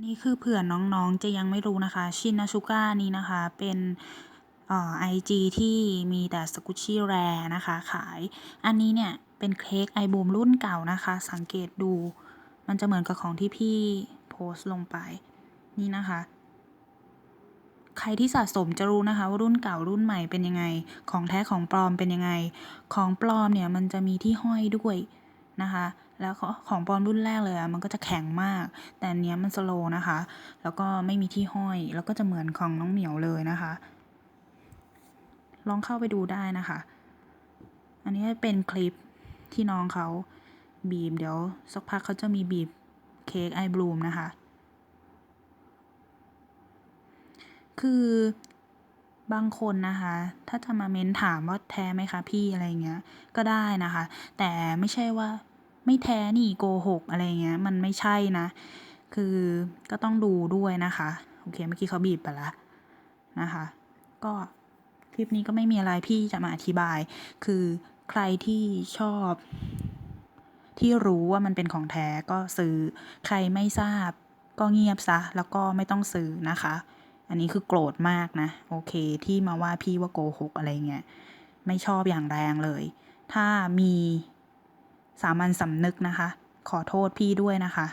นี่คือเผื่อน้องๆจะยังไม่รู้นะคะ ชินนาชูก้านี้นะคะ เป็นไอจีที่มีแต่สกุชชี่แรนะคะ ขาย อันนี้เนี่ยเป็นเค้กไอบูมรุ่นเก่านะคะ สังเกตดู มันจะเหมือนกับของที่พี่โพสต์ลงไป นี่นะคะ ใครที่สะสมจะรู้นะคะ ว่ารุ่นเก่ารุ่นใหม่เป็นยังไง ของแท้ของปลอมเป็นยังไง ของปลอมเนี่ยมันจะมีที่ห้อยด้วย นะคะ แล้วของปลอมรุ่นแรกเลยอะมันก็จะแข็งมาก แต่อันเนี้ยมันสโลว์นะคะ แล้วก็ไม่มีที่ห้อย แล้วก็จะเหมือนของน้องเหมียวเลยนะคะ ลองเข้าไปดูได้นะคะ อันนี้เป็นคลิปที่น้องเขาบีบ เดี๋ยวสักพักเขาจะมีบีบเค้กไอบลูมนะคะ คือ บางคนนะคะ ถ้าจะมาเม้นถามว่าแท้ไหมคะพี่อะไรเงี้ย ก็ได้นะคะ แต่ไม่ใช่ว่าไม่แท้นี่โกหกอะไรเงี้ย มันไม่ใช่นะ คือก็ต้องดูด้วยนะคะ โอเค เมื่อกี้เขาบีบไปล้วนะคะ ก็คลิปนี้ก็ไม่มีอะไรพี่จะมาอธิบาย คือใครที่ชอบ ที่รู้ว่ามันเป็นของแท้ก็ซื้อ ใครไม่ทราบก็เงียบซะ แล้วก็ไม่ต้องซื้อนะคะ อันนี้คือโกรธมากนะ โอเค ที่มาว่าพี่ว่าโกหกอะไรเงี้ยไม่ชอบอย่างแรงเลย ถ้ามีสามัญสำนึกนะคะ ขอโทษพี่ด้วยนะคะ